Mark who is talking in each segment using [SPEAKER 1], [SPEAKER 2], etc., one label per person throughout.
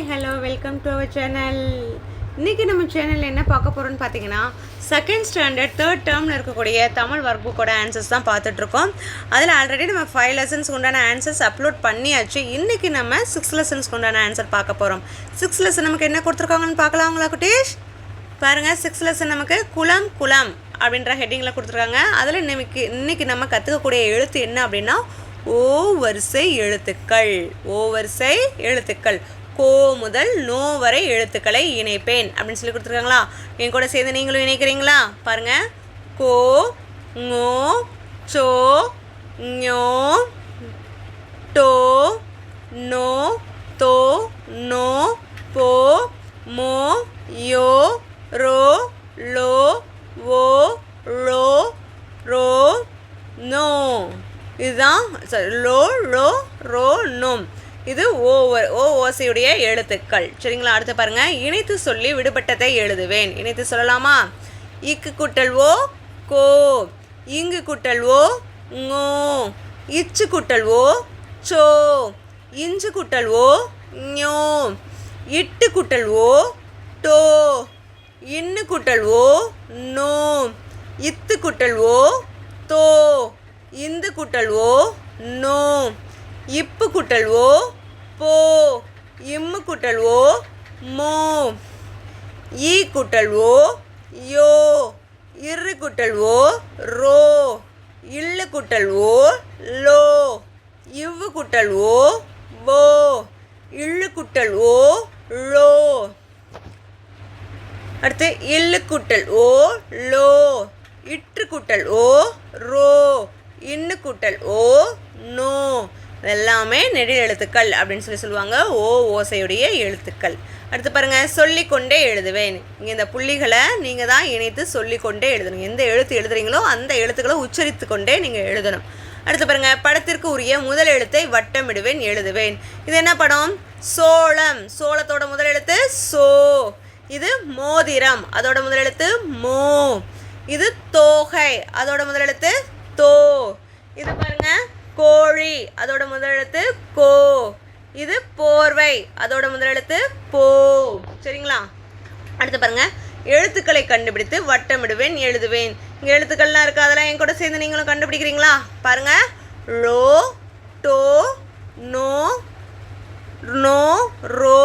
[SPEAKER 1] Hi hello welcome to our channel. இன்றைக்கி நம்ம சேனலில் என்ன பார்க்க போகிறோம்னு பார்த்தீங்கன்னா செகண்ட் ஸ்டாண்டர்ட் தேர்ட் டேர்மில் இருக்கக்கூடிய தமிழ் ஒர்க் புக்கோட ஆன்சர்ஸ் தான் பார்த்துட்ருக்கோம் அதில் ஆல்ரெடி நம்ம ஃபைவ் லெசன்ஸ்க்கு உண்டான ஆன்சர்ஸ் அப்லோட் பண்ணியாச்சு. இன்றைக்கி நம்ம சிக்ஸ் லெசன்ஸ்க்கு உண்டான ஆன்சர் பார்க்க போகிறோம் சிக்ஸ் லெசன் நமக்கு என்ன கொடுத்துருக்காங்கன்னு பார்க்கலாங்களா குட்டீஷ்? பாருங்கள் சிக்ஸ் லெசன் நமக்கு குலம் குலம் அப்படின்ற ஹெட்டிங்கில் கொடுத்துருக்காங்க. அதில் இன்னைக்கு இன்றைக்கி நம்ம கற்றுக்கக்கூடிய எழுத்து என்ன அப்படின்னா ஓ வரிசை எழுத்துக்கள். ஓ வரிசை எழுத்துக்கள். கோ முதல் நோ வரை எழுத்துக்களை இணைப்பேன் அப்படின்னு சொல்லி கொடுத்துருக்காங்களா? என் கூட சேர்ந்து நீங்களும் இணைக்கிறீங்களா? பாருங்க. கோ ஞோ சோ ஞோ டோ நோ தோ நோ போ மோ யோ ரோ லோ ஓ ரோ ரோ நோ. இதுதான் sorry, லோ லோ ரோ நோம். இது ஓ ஓ ஓசையுடைய எழுத்துக்கள். சரிங்களா? அடுத்து பாருங்கள் இணைத்து சொல்லி விடுபட்டதை எழுதுவேன். இணைத்து சொல்லலாமா? இக்கு குட்டல் ஓ கோ. இங்கு குட்டல் ஓ ngோ இச்சு குட்டல் ஓ சோ. இஞ்சு குட்டல் ஓ ஞோ. இட்டு குட்டல் ஓ டோ. இன்னு குட்டல் ஓ நோ. இத்து குட்டல் ஓ தோ. இந்து குட்டல் ஓ நோ. இப்பு குட்டல் ஓ போ. இம்மு குட்டல் ஓ மோ. ஈ குட்டல் ஓ யோ. இரு குட்டல் ஓ ரோ. இல்லு குட்டல் ஓ லோ. இவ்வு குட்டல் ஓ வோ. இள்ளு குட்டல் ஓ லோ. அடுத்து இல்லு குட்டல் ஓ லோ. இற்று குட்டல் ஓ ரோ. இன்னு குட்டல் ஓ எல்லாமே நெடில் எழுத்துக்கள் அப்படின்னு சொல்லி சொல்லுவாங்க. ஓ ஓசையுடைய எழுத்துக்கள். அடுத்து பாருங்க சொல்லிக்கொண்டே எழுதுவேன். இங்கே இந்த புள்ளிகளை நீங்கள் தான் இணைத்து சொல்லிக்கொண்டே எழுதணும். எந்த எழுத்து எழுதுறீங்களோ அந்த எழுத்துக்களை உச்சரித்து கொண்டே நீங்கள் எழுதணும். அடுத்து பாருங்கள் படத்திற்கு உரிய முதல் எழுத்தை வட்டமிடுவேன் எழுதுவேன். இது என்ன படம்? சோளம். சோளத்தோட முதல் எழுத்து சோ. இது மோதிரம். அதோட முதல் எழுத்து மோ. இது தோகை. அதோட முதல் எழுத்து தோ. இது பாருங்கள் கோழி. அதோட முதல் எழுத்து கோ. இது போர்வை. அதோட முதல் எழுத்து போ. சரிங்களா? அடுத்து பாருங்க. எழுத்துக்களை கண்டுபிடித்து வட்டமிடுவேன் எழுதுவேன். இங்கே எழுத்துக்கள்லாம் இருக்கு? அதெல்லாம் என் கூட சேர்ந்து நீங்களும் கண்டுபிடிக்கிறீங்களா? பாருங்க. லோ டோ நோ நோ ரோ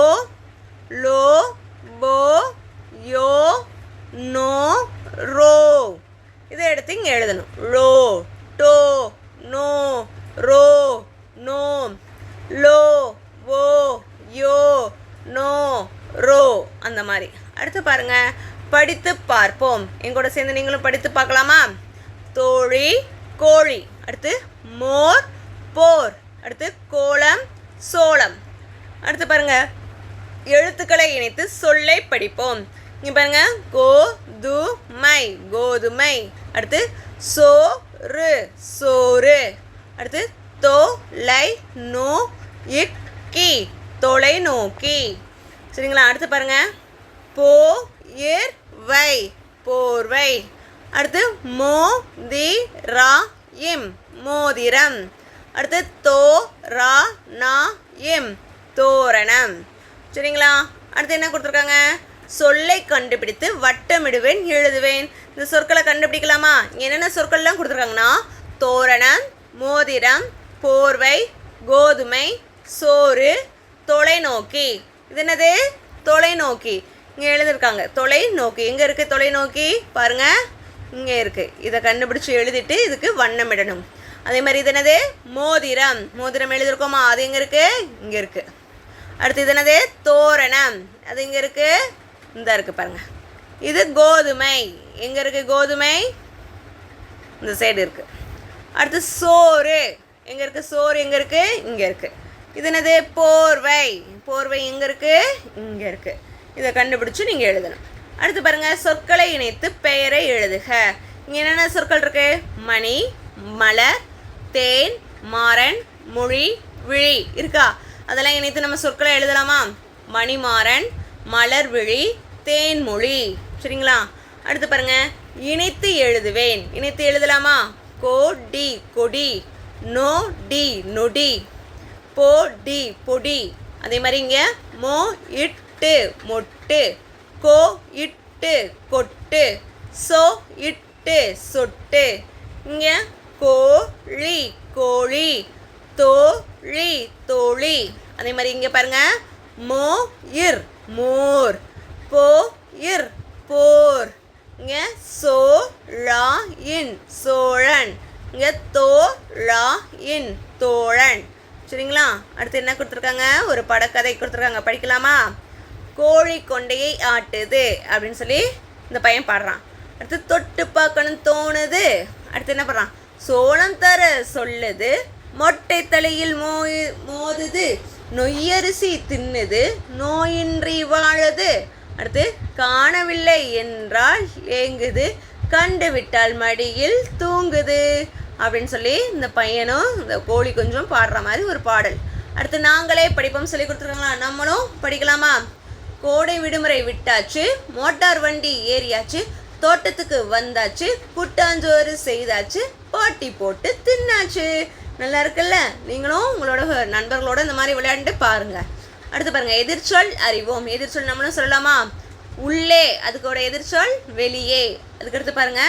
[SPEAKER 1] லோ போ யோ நோ ரோ. இதை எடுத்து இங்கே எழுதணும். லோ டோ நோ ரோ நோ லோ ஓ யோ நோ ரோ அந்த மாதிரி. அடுத்து பாருங்க. படித்து பார்ப்போம். எங்கூட சேர்ந்து நீங்களும் படித்து பார்க்கலாமா? தோழி கோழி. அடுத்து மோர் போர். அடுத்து கோலம் சோளம். அடுத்து பாருங்க. எழுத்துக்களை இணைத்து சொல்லை படிப்போம். இங்க பாருங்க. கோ து மை கோதுமை. அடுத்து சோறு சோறு. அடுத்து தோ லை நோ இக் கி தொலைநோக்கி. சரிங்களா? அடுத்து பாருங்க. போ ஏர் வை. போர்வை. அடுத்து மோ தி ரா இம். மோதிரம். அடுத்து தோ ரா நா இம். தோரணம். சரிங்களா? அடுத்து என்ன கொடுத்துருக்காங்க? சொல்லை கண்டுபிடித்து வட்டமிடுவேன் எழுதுவேன். இந்த சொற்களை கண்டுபிடிக்கலாமா? என்னென்ன சொற்கள்லாம் கொடுத்துருக்காங்கன்னா? தோரணம் மோதிரம் போர்வை கோதுமை சோறு தொலைநோக்கி. இது என்னது? தொலைநோக்கி. இங்கே எழுதியிருக்காங்க தொலைநோக்கி. எங்கே இருக்குது தொலைநோக்கி? பாருங்கள் இங்கே இருக்குது இதை கண்டுபிடிச்சி எழுதிட்டு இதுக்கு வண்ணமிடணும் அதே மாதிரி இது என்னது? மோதிரம். மோதிரம் எழுதியிருக்கோமா அது எங்கே இருக்குது இங்கே இருக்குது அடுத்து இது என்னது? தோரணம். அது இங்கே இருக்குது இந்த இருக்குது பாருங்கள் இது கோதுமை. எங்கே இருக்குது கோதுமை? இந்த சைடு இருக்குது அடுத்து சோறு. எங்கே இருக்குது சோறு எங்கே இருக்குது இங்கே இருக்குது இது என்னது? போர்வை. போர்வை எங்கே இருக்குது இங்கே இருக்குது இதை கண்டுபிடிச்சு நீங்கள் எழுதணும். அடுத்து பாருங்கள் சொற்களை இணைத்து பெயரை எழுதுக. இங்கே என்னென்ன சொற்கள் இருக்கு? மணி மலர் தேன் மாறன் மொழி விழி. இருக்கா? அதெல்லாம் இணைத்து நம்ம சொற்களை எழுதலாமா? மணிமாறன் மலர் விழி தேன்மொழி சரிங்களா? அடுத்து பாருங்க இணைத்து எழுதுவேன். இணைத்து எழுதலாமா? கோ டி கொடி. நோ டி நொடி. போ டி பொடி. அதே மாதிரி இங்கே மோ இட்டு மொட்டு. கோ இட்டு கொட்டு. சோ இட்டு சொட்டு. இங்கே கோழி கோழி. தோழி தோழி. அதே மாதிரி இங்கே பாருங்க. மோ இர் மோர். போ இர் போர். இங்கே சோ லா இன் சோழன். இங்கே தோ லா இன் தோழன். சரிங்களா? அடுத்து என்ன கொடுத்துருக்காங்க? ஒரு படக்கதை கொடுத்துருக்காங்க. படிக்கலாமா? கோழி கொண்டையை ஆட்டுது அப்படின்னு சொல்லி இந்த பையன் பாடுறான். அடுத்து தொட்டு பார்க்கணும் தோணுது. அடுத்து என்ன பண்ணுறான் சோளம் தர சொல்லுது. மொட்டை தலையில் மோய் மோதுது. நொய்யரிசி தின்னுது. நோயின்றி வாழுது. அடுத்து காணவில்லை என்றால் ஏங்குது. கண்டு விட்டால் மடியில் தூங்குது. அப்படின்னு சொல்லி இந்த பையனும் இந்த கோழி கொஞ்சம் பாடுற மாதிரி ஒரு பாடல். அடுத்து நாங்களே படிப்போம் சொல்லி கொடுத்துருக்காங்களா? நம்மளும் படிக்கலாமா? கோடை விடுமுறை விட்டாச்சு மோட்டார் வண்டி ஏறியாச்சு தோட்டத்துக்கு வந்தாச்சு புட்டாஞ்சோறு செய்தாச்சு பாட்டி போட்டு தின்னாச்சு. நல்லா இருக்குல்ல? நீங்களும் உங்களோட நண்பர்களோட இந்த மாதிரி விளையாண்டு பாருங்க. அடுத்து பாருங்க எதிர்ச்சொல் அறிவோம். எதிர்ச்சொல் நம்மளும் சொல்லலாமா? உள்ளே அதுக்கோட எதிர்ச்சொல் வெளியே. அதுக்கடுத்து பாருங்க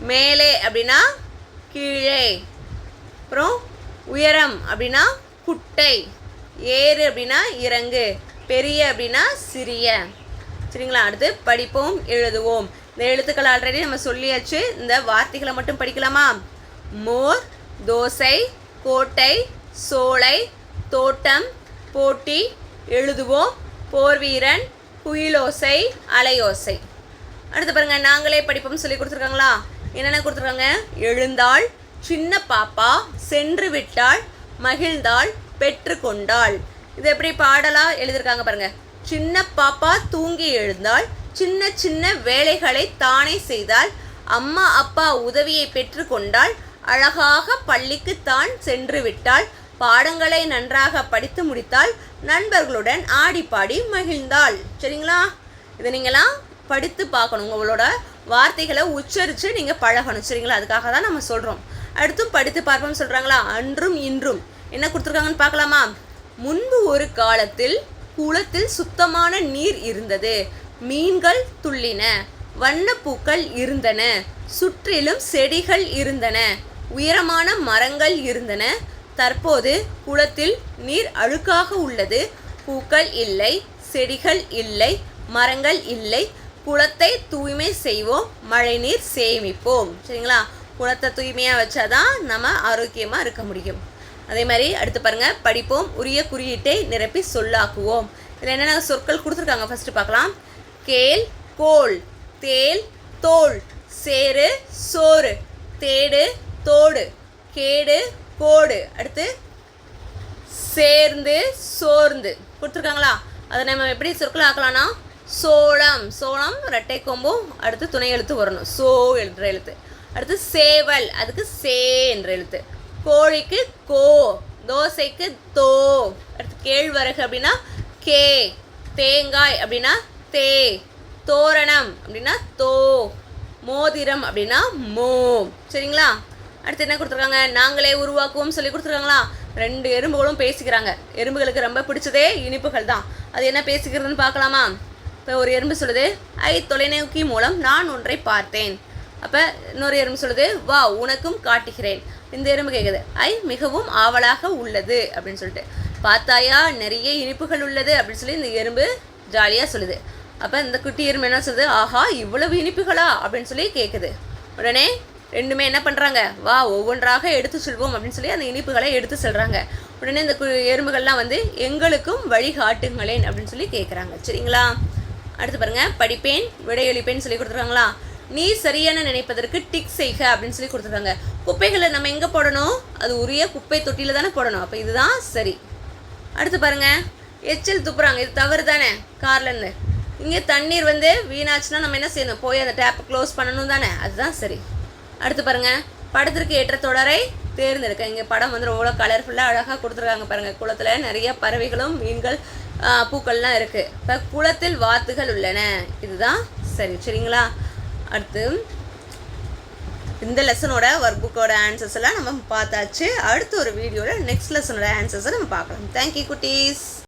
[SPEAKER 1] மேலே அப்படின்னா கீழே. அப்புறம் உயரம் அப்படின்னா குட்டை. ஏறு அப்படின்னா இறங்கு. பெரிய அப்படின்னா சிறிய. சரிங்களா? அடுத்து படிப்போம் எழுதுவோம். இந்த எழுத்துக்கள் ஆல்ரெடி நம்ம சொல்லியாச்சு. இந்த வார்த்தைகளை மட்டும் படிக்கலாமா? மோர் தோசை கோட்டை சோலை தோட்டம் போட்டி எழுதுவோம். போர்வீரன் குயிலோசை அலையோசை. அடுத்து பாருங்கள் நாங்களே படிப்போம்னு சொல்லி கொடுத்துருக்காங்களா? என்னென்ன கொடுத்துருக்காங்க? எழுந்தாள் சின்ன பாப்பா சென்று விட்டாள் மகிழ்ந்தாள் பெற்று கொண்டாள் இது எப்படி பாடலாக எழுதியிருக்காங்க பாருங்க. சின்ன பாப்பா தூங்கி எழுந்தாள் சின்ன சின்ன வேலைகளை தானே செய்தால் அம்மா அப்பா உதவியை பெற்று கொண்டாள் அழகாக பள்ளிக்கு தான் சென்று விட்டாள் பாடங்களை நன்றாக படித்து முடித்தால் நண்பர்களுடன் ஆடி பாடி மகிழ்ந்தாள். சரிங்களா? இதை நீங்களாம் படித்து பார்க்கணும் உங்களோட வார்த்தைகளை உச்சரித்து நீங்கள் பழகணும். சரிங்களா? அதுக்காக தான் நம்ம சொல்கிறோம் அடுத்தும் படித்து பார்ப்போம்னு சொல்கிறாங்களா அன்றும் இன்றும். என்ன கொடுத்துருக்காங்கன்னு பார்க்கலாமா? முன்பு ஒரு காலத்தில் குளத்தில் சுத்தமான நீர் இருந்தது. மீன்கள் துள்ளின. வண்ணப்பூக்கள் இருந்தன. சுற்றிலும் செடிகள் இருந்தன. உயரமான மரங்கள் இருந்தன. தற்போது குளத்தில் நீர் அழுக்காக உள்ளது. பூக்கள் இல்லை செடிகள் இல்லை மரங்கள் இல்லை குளத்தை தூய்மை செய்வோம் மழைநீர் சேமிப்போம். சரிங்களா? குளத்தை தூய்மையாக வச்சாதான் நம்ம ஆரோக்கியமாக இருக்க முடியும். அதே மாதிரி அடுத்து பாருங்க படிப்போம் உரிய குறியீட்டை நிரப்பி சொல்லாக்குவோம். இதில் என்னென்ன சொற்கள் கொடுத்துருக்காங்க? ஃபஸ்ட்டு பார்க்கலாம். கேள் கோல் தேல் தோல் சேரு சோறு தேடு தோடு கேடு கோடு. அடுத்து சேர்ந்து சோர்ந்து. கொடுத்துருக்காங்களா? அதை நம்ம எப்படி சொற்கள் ஆக்கலாம்னா சோளம் சோளம் ரெட்டை கொம்பும் அடுத்து துணை எழுத்து வரணும். சோ என்ற எழுத்து. அடுத்து சேவல் அதுக்கு சே என்ற எழுத்து. கோழிக்கு கோ தோசைக்கு தோ. அடுத்து கேழ்வரகு அப்படின்னா கே தேங்காய் அப்படின்னா தே. தோரணம் அப்படின்னா தோ. மோதிரம் அப்படின்னா மோ. சரிங்களா? அடுத்து என்ன கொடுத்துருக்காங்க? நாங்களே உருவாக்குவோம் சொல்லி கொடுத்துருக்காங்களா? ரெண்டு எறும்புகளும் பேசிக்கிறாங்க. எறும்புகளுக்கு ரொம்ப பிடிச்சதே இனிப்புகள் தான். அது என்ன பேசிக்கிறதுன்னு பார்க்கலாமா? இப்போ ஒரு எறும்பு சொல்லுது ஐ தொலைநோக்கி மூலம் நான் ஒன்றை பார்த்தேன். அப்போ இன்னொரு எறும்பு சொல்லுது வா உனக்கும் காட்டுகிறேன். இந்த எறும்பு கேட்குது ஐ மிகவும் ஆவலாக உள்ளது. அப்படின்னு சொல்லிட்டு பார்த்தாயா நிறைய இனிப்புகள் உள்ளது. அப்படின்னு சொல்லி இந்த எறும்பு ஜாலியாக சொல்லுது. அப்போ இந்த குட்டி எறும்பு என்ன சொல்லுது ஆஹா இவ்வளவு இனிப்புகளா? அப்படின்னு சொல்லி கேட்குது உடனே ரெண்டுமே என்ன பண்ணுறாங்க வா ஒவ்வொன்றாக எடுத்து செல்வோம். அப்படின்னு சொல்லி அந்த இனிப்புகளை எடுத்து செல்கிறாங்க உடனே இந்த கு- எறும்புகள்லாம் வந்து எங்களுக்கும் வழிகாட்டுங்களேன். அப்படின்னு சொல்லி கேட்குறாங்க சரிங்களா? அடுத்து பாருங்க படிப்பேன் விடையளிப்பேன்னு சொல்லி கொடுத்துருக்காங்களா? நீ சரியான நினைப்பதற்கு டிக் செய்க அப்படின்னு சொல்லி கொடுத்துருக்காங்க. குப்பைகளை நம்ம எங்கே போடணும்? அது உரிய குப்பை தொட்டியில் தானே போடணும். அப்போ இதுதான் சரி. அடுத்து பாருங்க எச்சில் துப்புறாங்க. இது தவறு தானே கார்லேருந்து இங்கே தண்ணீர் வந்து வீணாச்சுன்னா நம்ம என்ன செய்யணும்? போய் அந்த டேப்பை க்ளோஸ் பண்ணணும் தானே. அதுதான் சரி. அடுத்து பாருங்க படத்திற்கு ஏற்ற தொடரை தேர்ந்தெடுக்க. இங்கே படம் வந்து ரொம்ப கலர்ஃபுல்லாக அழகாக கொடுத்துருக்காங்க பாருங்கள் குளத்தில் நிறைய பறவைகளும் மீன்கள் பூக்கள்லாம் இருக்குது இப்போ குளத்தில் வாத்துகள் உள்ளன. இதுதான் சரி சரிங்களா? அடுத்து இந்த லெசனோட ஒர்க் புக்கோட ஆன்சர்ஸ் எல்லாம் நம்ம பார்த்தாச்சு. அடுத்த ஒரு வீடியோவில் நெக்ஸ்ட் லெசனோட ஆன்சர்ஸை நம்ம பார்க்கலாம். தேங்க்யூ குட்டீஸ்.